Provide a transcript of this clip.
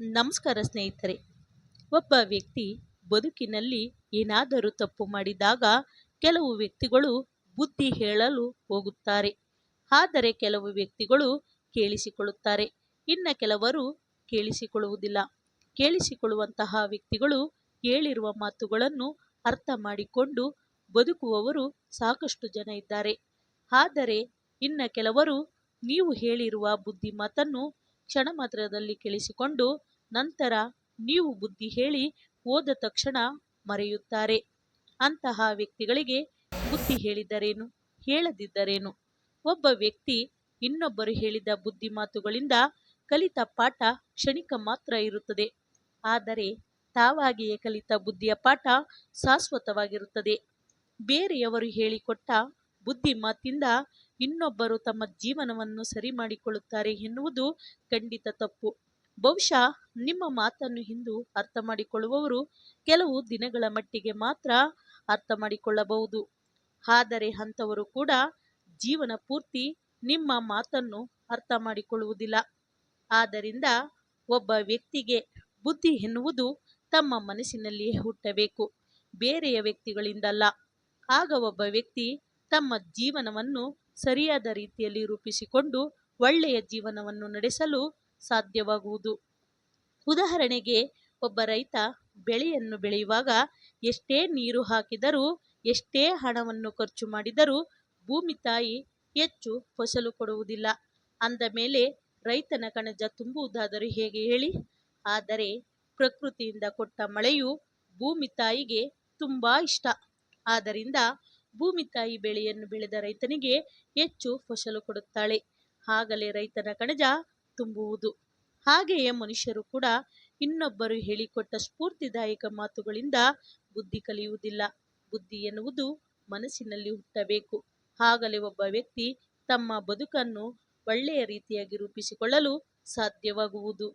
ನಮಸ್ಕಾರ ಸ್ನೇಹಿತರೆ. ಒಬ್ಬ ವ್ಯಕ್ತಿ ಬದುಕಿನಲ್ಲಿ ಏನಾದರೂ ತಪ್ಪು ಮಾಡಿದಾಗ ಕೆಲವು ವ್ಯಕ್ತಿಗಳು ಬುದ್ಧಿ ಹೇಳಲು ಹೋಗುತ್ತಾರೆ. ಆದರೆ ಕೆಲವು ವ್ಯಕ್ತಿಗಳು ಕೇಳಿಸಿಕೊಳ್ಳುತ್ತಾರೆ. ಇನ್ನು ಕೆಲವರು ಕೇಳಿಸಿಕೊಳ್ಳುವುದಿಲ್ಲ. ಕೇಳಿಸಿಕೊಳ್ಳುವಂತಹ ವ್ಯಕ್ತಿಗಳು ಹೇಳಿರುವ ಮಾತುಗಳನ್ನು ಅರ್ಥ ಮಾಡಿಕೊಂಡು ಬದುಕುವವರು ಸಾಕಷ್ಟು ಜನ ಇದ್ದಾರೆ. ಆದರೆ ಇನ್ನು ಕೆಲವರು ನೀವು ಹೇಳಿರುವ ಬುದ್ಧಿ ಮಾತನ್ನು ಕ್ಷಣ ಮಾತ್ರದಲ್ಲಿ ಕೇಳಿಸಿಕೊಂಡು ನಂತರ ನೀವು ಬುದ್ಧಿ ಹೇಳಿ ಹೋದ ತಕ್ಷಣ ಮರೆಯುತ್ತಾರೆ. ಅಂತಹ ವ್ಯಕ್ತಿಗಳಿಗೆ ಬುದ್ಧಿ ಹೇಳಿದರೇನು ಹೇಳದಿದ್ದರೇನು? ಒಬ್ಬ ವ್ಯಕ್ತಿ ಇನ್ನೊಬ್ಬರು ಹೇಳಿದ ಬುದ್ಧಿ ಮಾತುಗಳಿಂದ ಕಲಿತ ಪಾಠ ಕ್ಷಣಿಕ ಮಾತ್ರ ಇರುತ್ತದೆ. ಆದರೆ ತಾವಾಗಿಯೇ ಕಲಿತ ಬುದ್ಧಿಯ ಪಾಠ ಶಾಶ್ವತವಾಗಿರುತ್ತದೆ. ಬೇರೆಯವರು ಹೇಳಿಕೊಟ್ಟ ಬುದ್ಧಿ ಮಾತಿಂದ ಇನ್ನೊಬ್ಬರು ತಮ್ಮ ಜೀವನವನ್ನು ಸರಿ ಮಾಡಿಕೊಳ್ಳುತ್ತಾರೆ ಎನ್ನುವುದು ಖಂಡಿತ ತಪ್ಪು. ಬಹುಶಃ ನಿಮ್ಮ ಮಾತನ್ನು ಹಿಂದು ಅರ್ಥ ಮಾಡಿಕೊಳ್ಳುವವರು ಕೆಲವು ದಿನಗಳ ಮಟ್ಟಿಗೆ ಮಾತ್ರ ಅರ್ಥ ಮಾಡಿಕೊಳ್ಳಬಹುದು. ಆದರೆ ಅಂಥವರು ಕೂಡ ಜೀವನ ಪೂರ್ತಿ ನಿಮ್ಮ ಮಾತನ್ನು ಅರ್ಥ ಮಾಡಿಕೊಳ್ಳುವುದಿಲ್ಲ. ಆದ್ದರಿಂದ ಒಬ್ಬ ವ್ಯಕ್ತಿಗೆ ಬುದ್ಧಿ ಎನ್ನುವುದು ತಮ್ಮ ಮನಸ್ಸಿನಲ್ಲಿಯೇ ಹುಟ್ಟಬೇಕು. ಬೇರೆಯ ವ್ಯಕ್ತಿಗಳಿಂದಲ್ಲ. ಆಗ ಒಬ್ಬ ವ್ಯಕ್ತಿ ತಮ್ಮ ಜೀವನವನ್ನು ಸರಿಯಾದ ರೀತಿಯಲ್ಲಿ ರೂಪಿಸಿಕೊಂಡು ಒಳ್ಳೆಯ ಜೀವನವನ್ನು ನಡೆಸಲು ಸಾಧ್ಯವಾಗುವುದು. ಉದಾಹರಣೆಗೆ, ಒಬ್ಬ ರೈತ ಬೆಳೆಯನ್ನು ಬೆಳೆಯುವಾಗ ಎಷ್ಟೇ ನೀರು ಹಾಕಿದರೂ, ಎಷ್ಟೇ ಹಣವನ್ನು ಖರ್ಚು ಮಾಡಿದರೂ ಭೂಮಿ ತಾಯಿ ಹೆಚ್ಚು ಫಸಲು ಕೊಡುವುದಿಲ್ಲ. ಅಂದ ಮೇಲೆ ರೈತನ ಕಣಜ ತುಂಬುವುದಾದರೂ ಹೇಗೆ ಹೇಳಿ? ಆದರೆ ಪ್ರಕೃತಿಯಿಂದ ಕೊಟ್ಟ ಮಳೆಯು ಭೂಮಿ ತಾಯಿಗೆ ತುಂಬ ಇಷ್ಟ. ಆದ್ದರಿಂದ ಭೂಮಿ ತಾಯಿ ಬೆಳೆಯನ್ನು ಬೆಳೆದ ರೈತನಿಗೆ ಹೆಚ್ಚು ಫಸಲು ಕೊಡುತ್ತಾಳೆ. ಆಗಲೇ ರೈತನ ಕಣಜ ತುಂಬುವುದು. ಹಾಗೆಯೇ ಮನುಷ್ಯರು ಕೂಡ ಇನ್ನೊಬ್ಬರು ಹೇಳಿಕೊಟ್ಟ ಸ್ಫೂರ್ತಿದಾಯಕ ಮಾತುಗಳಿಂದ ಬುದ್ಧಿ ಕಲಿಯುವುದಿಲ್ಲ. ಬುದ್ಧಿ ಎನ್ನುವುದು ಮನಸ್ಸಿನಲ್ಲಿ ಹುಟ್ಟಬೇಕು. ಆಗಲೇ ಒಬ್ಬ ವ್ಯಕ್ತಿ ತಮ್ಮ ಬದುಕನ್ನು ಒಳ್ಳೆಯ ರೀತಿಯಾಗಿ ರೂಪಿಸಿಕೊಳ್ಳಲು ಸಾಧ್ಯವಾಗುವುದು.